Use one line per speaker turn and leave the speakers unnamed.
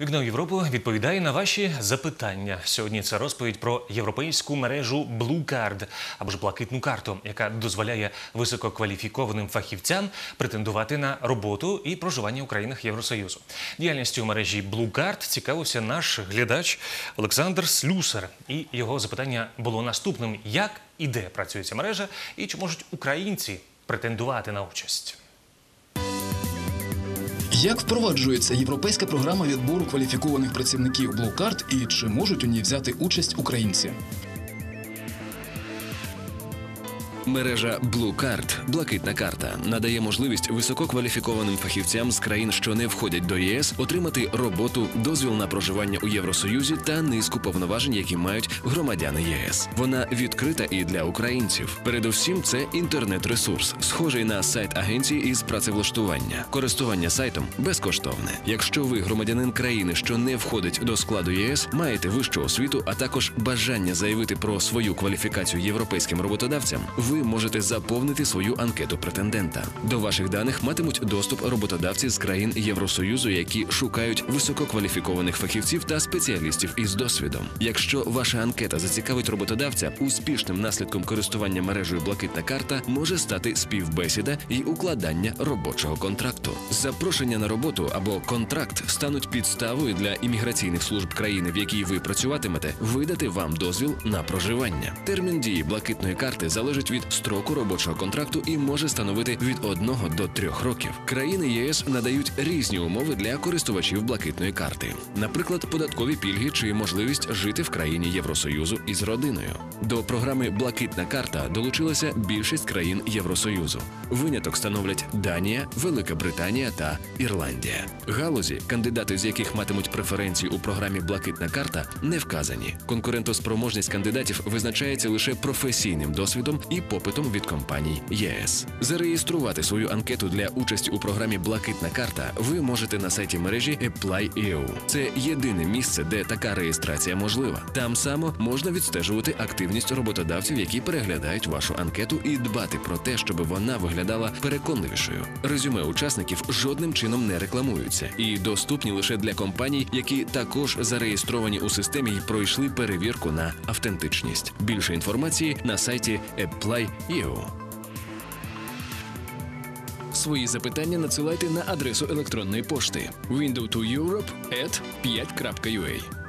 Вікно в Європу відповідає на ваші запитання. Сьогодні це розповідь про європейську мережу Blue Card, або ж блакитну карту, яка дозволяє висококваліфікованим фахівцям претендувати на роботу і проживання у країнах Євросоюзу. Діяльністю мережі Blue Card цікавився наш глядач Олександр Слюсар. І його запитання було наступним: як і де працює ця мережа, і чи можуть українці претендувати на участь?
Як впроваджується європейська програма відбору кваліфікованих працівників Card і чи можуть у ній взяти участь українці?
Мережа Blue Card – блакитна карта надає можливість висококваліфікованим фахівцям з країн, що не входять до ЄС, отримати роботу, дозвіл на проживання у Євросоюзі та низку повноважень, які мають громадяни ЄС. Вона відкрита і для українців. Передусім, це інтернет-ресурс, схожий на сайт агенції із працевлаштування. Користування сайтом безкоштовне. Якщо ви громадянин країни, що не входить до складу ЄС, маєте вищу освіту, а також бажання заявити про свою кваліфікацію європейським роботодавцям, ви можете заповнити свою анкету претендента. До ваших даних матимуть доступ роботодавці з країн Євросоюзу, які шукають висококваліфікованих фахівців та спеціалістів із досвідом. Якщо ваша анкета зацікавить роботодавця, успішним наслідком користування мережею блакитна карта може стати співбесіда і укладання робочого контракту. Запрошення на роботу або контракт стануть підставою для імміграційних служб країни, в якій ви працюватимете, видати вам дозвіл на проживання. Термін дії блакитної карти залежить від строку робочого контракту і може становити від 1 до 3 років. Країни ЄС надають різні умови для користувачів блакитної карти, наприклад, податкові пільги чи можливість жити в країні Євросоюзу із родиною. До програми Блакитна карта долучилася більшість країн Євросоюзу. Виняток становлять Данія, Велика Британія та Ірландія. Галузі, кандидати з яких матимуть преференції у програмі Блакитна карта, не вказані. Конкурентоспроможність кандидатів визначається лише професійним досвідом і попитом від компаній ЄС. Зареєструвати свою анкету для участі у програмі Блакитна карта ви можете на сайті мережі Apply.eu. Це єдине місце, де така реєстрація можлива. Там само можна відстежувати активність роботодавців, які переглядають вашу анкету, і дбати про те, щоб вона виглядала переконливішою. Резюме учасників жодним чином не рекламуються і доступні лише для компаній, які також зареєстровані у системі і пройшли перевірку на автентичність. Більше інформації на сайті Apply.eu.
Свої запитання надсилайте на адресу електронної пошти window2europe at 5.ua.